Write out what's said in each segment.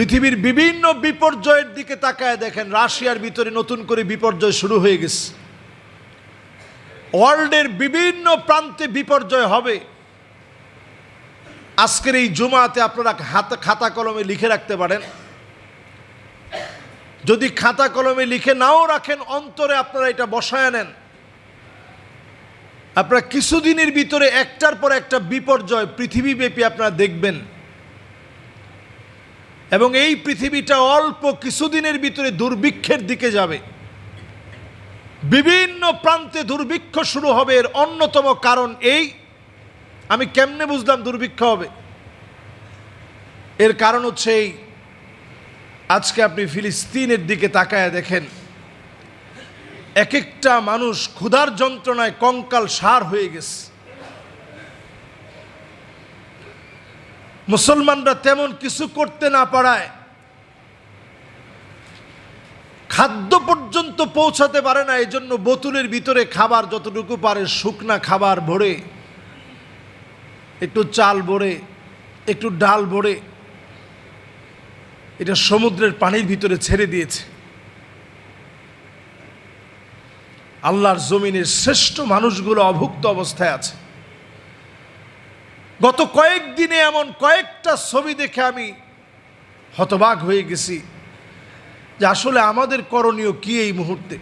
পৃথিবীর বিভিন্ন বিপর্যয়ের দিকে তাকায় দেখেন, রাশিয়ার ভিতরে নতুন করে বিপর্যয় শুরু হয়ে গেছে। ওয়ার্ল্ডের বিভিন্ন প্রান্তে বিপর্যয় হবে। আজকের এই জুমাতে আপনারা হাত খাতা কলমে লিখে রাখতে পারেন। যদি খাতা কলমে লিখে নাও রাখেন, অন্তরে আপনারা এটা বসায় নেন। আপনারা কিছুদিনের ভিতরে একটার পর একটা বিপর্যয় পৃথিবীব্যাপী আপনারা দেখবেন। এবং এই পৃথিবীটা অল্প কিছুদিনের ভিতরে দুর্ভিক্ষের দিকে যাবে। বিভিন্ন প্রান্তে দুর্ভিক্ষ শুরু হবে। এর অন্যতম কারণ এই। আমি কেমনে বুঝলাম দুর্ভিক্ষ হবে? এর কারণ হচ্ছে এই। আজকে আপনি ফিলিস্তিনের দিকে তাকায় দেখেন। এক একটা মানুষ ক্ষুধার যন্ত্রণায় কঙ্কাল সার হয়ে গেছে। মুসলমানরা তেমন কিছু করতে না পারায় খাদ্য পর্যন্ত পৌঁছাতে পারে না এই জন্য বোতলের ভিতরে খাবার যতটুকু পারে, শুকনা খাবার ভরে, একটু চাল ভরে, একটু ডাল ভরে, এটা সমুদ্রের পানির ভিতরে ছেড়ে দিয়েছে। আল্লাহর জমিনের শ্রেষ্ঠ মানুষগুলো অভুক্ত অবস্থায় আছে। গত কয়েকদিনে এমন কয়েকটা ছবি দেখে আমি হতবাক হয়ে গেছি যে আসলে আমাদের করণীয় কি এই মুহূর্তে?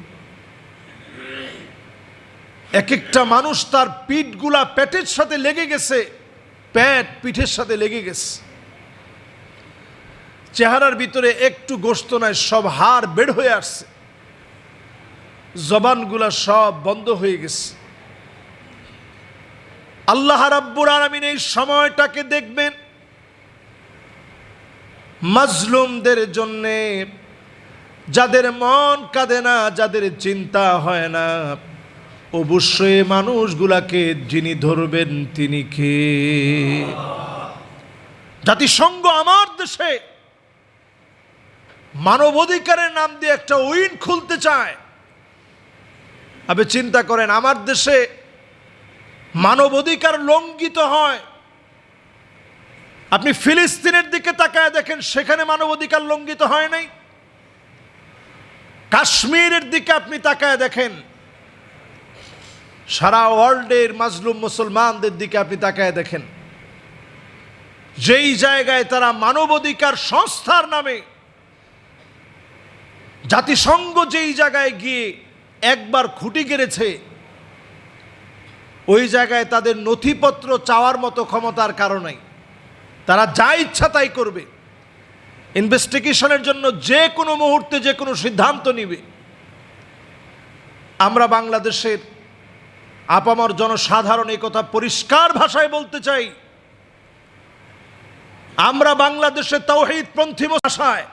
এক একটা মানুষ তার পিঠগুলা পেটের সাথে লেগে গেছে প্যাট পিঠের সাথে লেগে গেছে। চেহারার ভিতরে একটু গোস্ত নাই, সব হাড় বের হয়ে আসছে। জবানগুলা সব বন্ধ হয়ে গেছে। আল্লাহ রাব্বুর আলমিন এই সময়টাকে দেখবেন মাজলুমদের জন্যে যাদের মন কাঁদে না, যাদের চিন্তা হয় না, অবশ্যই মানুষগুলাকে যিনি ধরবেন তিনি কে? জাতিসংঘ আমার দেশে মানবাধিকারের নাম দিয়ে একটা উইন খুলতে চায়। আপনি চিন্তা করেন, আমার দেশে মানবাধিকার লঙ্ঘিত হয়। আপনি ফিলিস্তিনের দিকে তাকায় দেখেন, সেখানে মানবাধিকার লঙ্ঘিত হয় নাই। কাশ্মীরের দিকে আপনি তাকায় দেখেন, সারা ওয়ার্ল্ডের মাজলুম মুসলমানদের দিকে আপনি তাকায় দেখেন। যেই জায়গায় তারা মানবাধিকার সংস্থার নামে জাতিসংঘ যেই জায়গায় গিয়ে একবার খুঁটি গেড়েছে ওই জায়গায় তাদের নথিপত্র চাওয়ার মতো ক্ষমতার কারণেই তারা যা ইচ্ছা তাই করবে। ইনভেস্টিগেশনের জন্য যে কোনো মুহূর্তে যে কোনো সিদ্ধান্ত নিবে। আমরা বাংলাদেশের আপামর জনসাধারণ এই কথা পরিষ্কার ভাষায় বলতে চাই। আমরা বাংলাদেশের তৌহিদপন্থী ভাষায়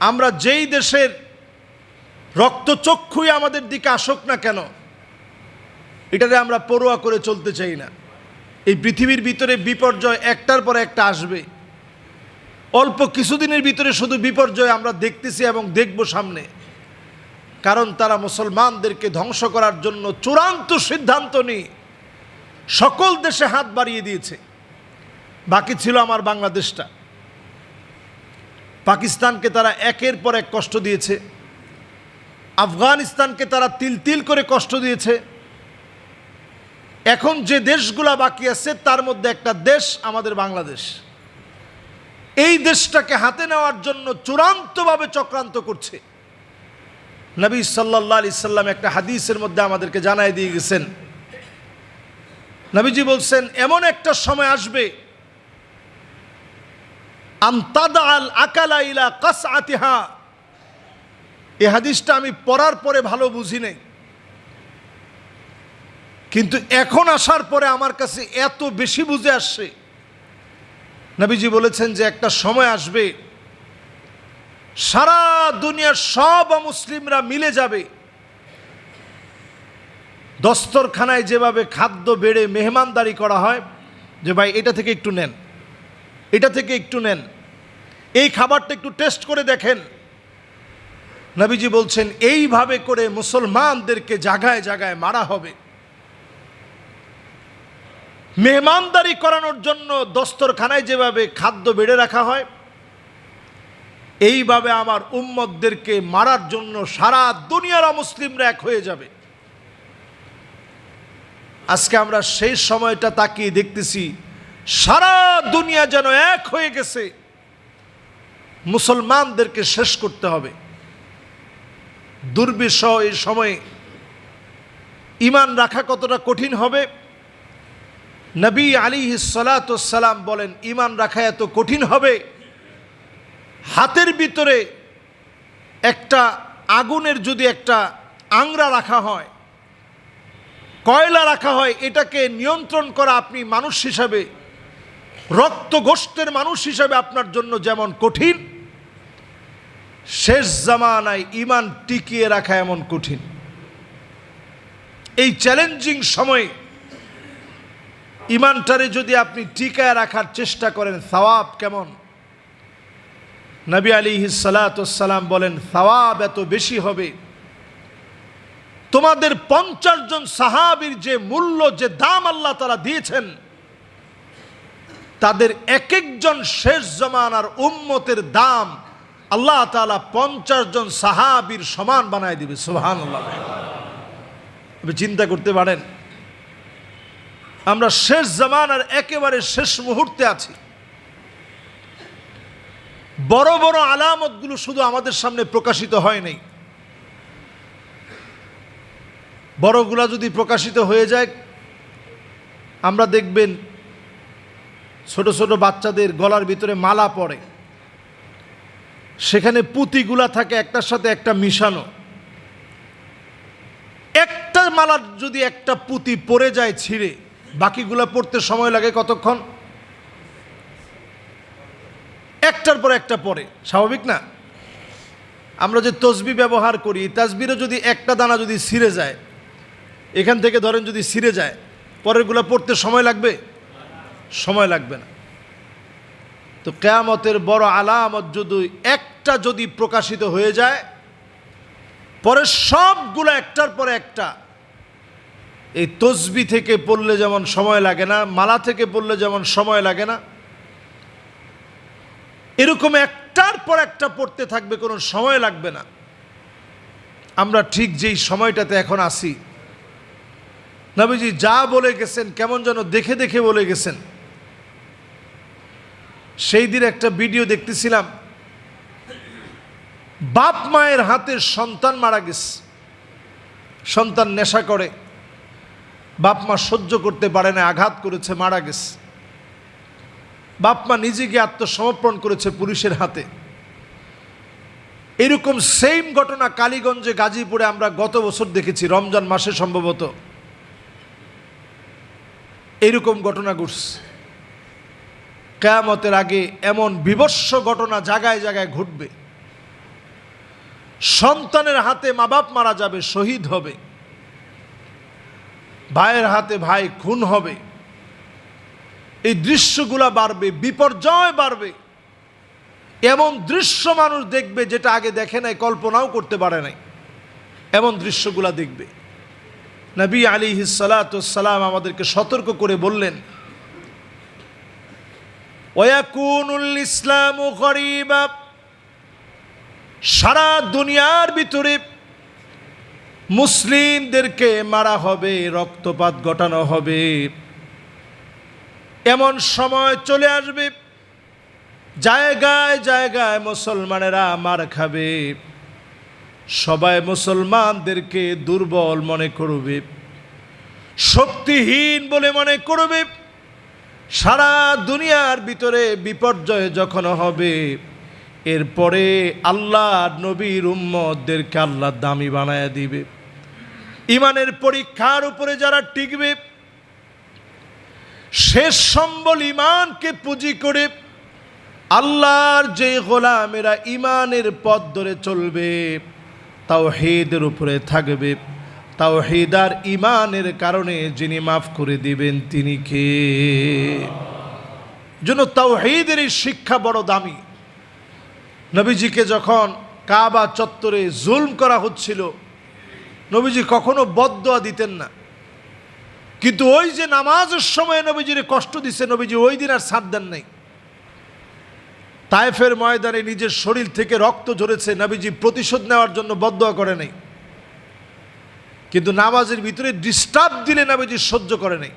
আমরা যেই দেশের রক্তচক্ষুই আমাদের দিকে আসুক না কেন এটাতে আমরা পড়ুয়া করে চলতে চাই না। এই পৃথিবীর ভিতরে বিপর্যয় একটার পর একটা আসবে। অল্প কিছুদিনের ভিতরে শুধু বিপর্যয় আমরা দেখতেছি এবং দেখব সামনে। কারণ তারা মুসলমানদেরকে ধ্বংস করার জন্য চূড়ান্ত সিদ্ধান্ত নিয়ে সকল দেশে হাত বাড়িয়ে দিয়েছে। বাকি ছিল আমার বাংলাদেশটা। পাকিস্তানকে তারা একের পর এক কষ্ট দিয়েছে। আফগানিস্তানকে তারা তিল তিল করে কষ্ট দিয়েছে। এখন যে দেশগুলা বাকি আছে, তার মধ্যে একটা দেশ আমাদের বাংলাদেশ। এই দেশটাকে হাতে নেওয়ার জন্য চূড়ান্তভাবে চক্রান্ত করছে। নবী সাল্লাহ আলি সাল্লাম একটা হাদিসের মধ্যে আমাদেরকে জানাই দিয়ে গেছেন। নবীজি বলছেন, এমন একটা সময় আসবে আমতাদা আল আকালা কাস আতিহা এই হাদিসটা আমি পড়ার পরে ভালো বুঝি নাই। কিন্তু এখন আসার পরে আমার কাছে এত বেশি বুঝে আসছে। নবীজি বলেছেন যে একটা সময় আসবে, সারা দুনিয়ার সব মুসলিমরা মিলে যাবে। দস্তরখানায় যেভাবে খাদ্য বেড়ে মেহমানদারি করা হয়, যে ভাই এটা থেকে একটু নেন, এটা থেকে একটু নেন, এই খাবারটা একটু টেস্ট করে দেখেন। নবীজি বলছেন, এইভাবে করে মুসলমানদেরকে জাগায় জাগায় মারা হবে। মেহমানদারি করানোর জন্য দস্তরখানায় যেভাবে খাদ্য বেড়ে রাখা হয়, এইভাবে আমার উম্মতদেরকে মারার জন্য সারা দুনিয়ার মুসলিমরা এক হয়ে যাবে। আজকে আমরা সেই সময়টা তাকিয়ে দেখতেছি, সারা দুনিয়া যেন এক হয়ে গেছে। মুসলমানদেরকে শেষ করতে হবে। দুর্বিষহ এই সময়ে ইমান রাখা কতটা কঠিন হবে নবী আলী সালাতাম বলেন ইমান রাখা এত কঠিন হবে? হাতের ভিতরে একটা আগুনের যদি একটা আংরা রাখা হয়, কয়লা রাখা হয়, এটাকে নিয়ন্ত্রণ করা আপনি মানুষ হিসাবে রক্ত গোষ্ঠের মানুষ হিসাবে আপনার জন্য যেমন কঠিন, শেষ জামানায় ইমান টিকিয়ে রাখা এমন কঠিন। এই চ্যালেঞ্জিং সময়ে ইমানটারে যদি আপনি টিকায় রাখার চেষ্টা করেন, সওয়াব কেমন? নবী আলী সালাতাম বলেন, সওয়াব এত বেশি হবে। তোমাদের পঞ্চাশ জন সাহাবির যে মূল্য, যে দাম আল্লাহ তারা দিয়েছেন, তাদের এক একজন শেষ জমানার উম্মতের দাম আল্লাহ তালা পঞ্চাশ জন সাহাবির সমান বানায় দিবে সোহান আল্লাহ চিন্তা করতে পারেন আমরা শেষ জামানার একেবারে শেষ মুহূর্তে আছি। বড় বড় আলামতগুলো শুধু আমাদের সামনে প্রকাশিত হয় নাই। বড়গুলা যদি প্রকাশিত হয়ে যায়, আমরা দেখবেন ছোট ছোট বাচ্চাদের গলার ভিতরে মালা পড়ে। সেখানে পুঁতিগুলা থাকে, একটার সাথে একটা মিশানো। একটা মালার যদি একটা পুঁতি পড়ে যায় ছিঁড়ে বাকিগুলা পড়তে সময় লাগে কতক্ষণ? একটার পর একটা পরে স্বাভাবিক না? আমরা যে তসবি ব্যবহার করি, তাসবিরও যদি একটা দানা যদি ছিঁড়ে যায়, এখান থেকে ধরেন যদি ছিঁড়ে যায়, পরেরগুলো পড়তে সময় লাগবে? সময় লাগবে না। তো কেয়ামতের বড় আলামত যদি একটা যদি প্রকাশিত হয়ে যায়, পরে সবগুলো একটার পরে একটা এই তসবি থেকে পড়লে যেমন সময় লাগে না, মালা থেকে পড়লে যেমন সময় লাগে না, এরকম একটার পর একটা পড়তে থাকবে, কোনো সময় লাগবে না। আমরা ঠিক যেই সময়টাতে এখন আসি নবীজি যা বলে গেছেন, কেমন যেন দেখে দেখে বলে গেছেন। সেই দিন একটা ভিডিও দেখতেছিলাম, বাপ মায়ের হাতে সন্তান মারা গেছে, সন্তান নেশা করে। বাপ মা সহ্য করতে পারে না, আঘাত করেছে, মারা গেছে। বাপ মা নিজেকে আত্মসমর্পণ করেছে পুলিশের হাতে। এরকম সেম ঘটনা কালীগঞ্জে, গাজীপুরে আমরা গত বছর দেখেছি, রমজান মাসে সম্ভবত। এরকম ঘটনা ঘটছে। কেয়ামতের আগে এমন বিবস্ব ঘটনা জায়গায় জায়গায় ঘটবে। সন্তানের হাতে মা বাপ মারা যাবে, শহীদ হবে। ভাইয়ের হাতে ভাই খুন হবে। এই দৃশ্যগুলা বাড়বে, বিপর্যয় বাড়বে। এমন দৃশ্য মানুষ দেখবে যেটা আগে দেখে নাই, কল্পনাও করতে পারে নাই। এমন দৃশ্যগুলা দেখবে। নবী আলী সালাম আমাদেরকে সতর্ক করে বললেন ইসলাম সারা দুনিয়ার ভিতরে মুসলিমদেরকে মারা হবে, রক্তপাত ঘটানো হবে। এমন সময় চলে আসবে, জায়গায় জায়গায় মুসলমানেরা মার খাবে। সবাই মুসলমানদেরকে দুর্বল মনে করবে, শক্তিহীন বলে মনে করবে। সারা দুনিয়ার ভিতরে বিপর্যয় যখন হবে, এরপরে আল্লাহ নবীর উম্মদেরকে আল্লাহ দামি বানায় দিবে। ইমানের পরীক্ষার উপরে যারা টিকবে, শেষ সম্বল ইমানকে পুঁজি করে আল্লাহর যে গোলামেরা ইমানের পথ ধরে চলবে তাও হেদের উপরে থাকবে। তাও হেদার ইমানের কারণে যিনি মাফ করে দিবেন, তিনি কে? জন্য তাও হেদের এই শিক্ষা বড় দামি। নবীজিকে যখন কাবা চত্বরে জুলম করা হচ্ছিল নবীজি কখনো বদয়া দিতেন না। কিন্তু ওই যে নামাজের সময় নবীজির কষ্ট দিছে, নবীজি ওই দিন আর সাথ দেন নাই। তায়েফের ময়দানে নিজের শরীর থেকে রক্ত ঝরেছে, নবীজি প্রতিশোধ নেওয়ার জন্য বদয়া করে নেই। কিন্তু নামাজের ভিতরে ডিস্টার্ব দিলে নবীজি সহ্য করে নেই।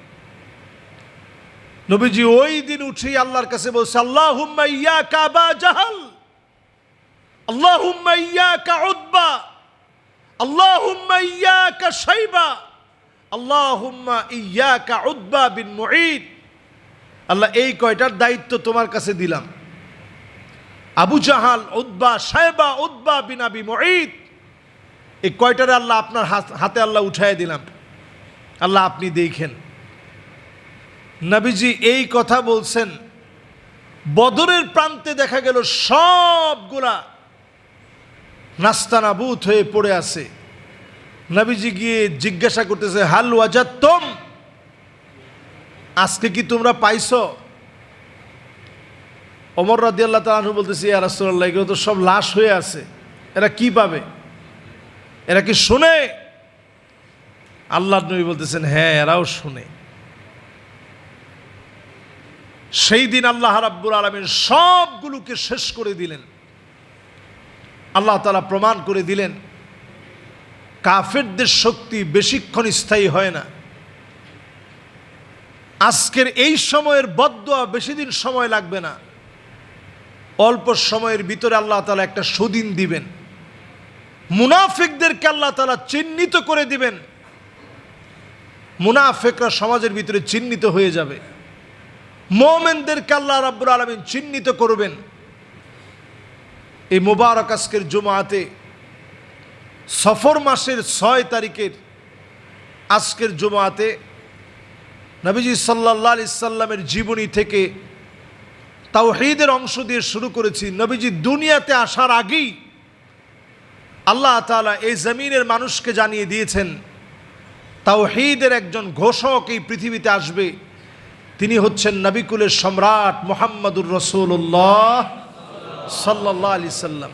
নবীজি ওই দিন উঠেই আল্লাহর কাছে বলছে আল্লাহ ইয়া কাবা জাহাল আল্লাহ ইয়া কা উদ্বা আল্লাহ ইয়া কা সাইবা আল্লাহ ইয়া কা উদ্বা বিন মুঈদ। আল্লাহ, এই কয়টার দায়িত্ব তোমার কাছে দিলাম। আবু জাহাল, উদ্বা সাহেবা উদ্বা বিন আবি মুঈদ। এই কয়টারে আল্লাহ আপনার হাতে আল্লাহ উঠাই দিলাম। আল্লাহ, আপনি দেখেন। নবীজি এই কথা বলছেন, বদরের প্রান্তে দেখা গেল সবগুলা নাস্তানাবুত হয়ে পড়ে আছে। নবীজি গিয়ে জিজ্ঞাসা করতেছে, হাল ওয়াজাত্তম আজকে কি তোমরা পাইছো? অমর রাদি আল্লাহ তালু বলতেছি, ইয়া এগুলো তো সব লাশ হয়ে আছে। এরা কি পাবে? এরা কি শুনে? আল্লাহ নবী বলতেছেন হ্যাঁ এরাও শুনে। সেই দিন আল্লাহ রাব্বুল আলমীর সবগুলোকে শেষ করে দিলেন। আল্লাহ তালা প্রমাণ করে দিলেন, কাফেরদের শক্তি বেশিক্ষণ স্থায়ী হয় না। আজকের এই সময়ের বদয়া বেশি দিন সময় লাগবে না। অল্প সময়ের ভিতরে আল্লাহ তালা একটা সুদিন দিবেন। মুনাফিকদেরকে আল্লাহ তালা চিহ্নিত করে দিবেন। মুনাফেকরা সমাজের ভিতরে চিহ্নিত হয়ে যাবে। মোমেনদেরকে আল্লাহ রাব্বুল আলমিন চিহ্নিত করবেন। এই মোবারক আজকের জুমাতে, সফর মাসের ছয় তারিখের আজকের জুমাতে নবীজি সাল্লাহ সাল্লামের জীবনী থেকে তাও তাওহীদের অংশ দিয়ে শুরু করেছি। নবীজি দুনিয়াতে আসার আগেই আল্লাহ তাআলা এই জমিনের মানুষকে জানিয়ে দিয়েছেন তাও তাওহীদের একজন ঘোষক এই পৃথিবীতে আসবে। তিনি হচ্ছেন নবিকুলের সম্রাট মোহাম্মদুর রসুল্লাহ সাল্লাহ আলি সাল্লাম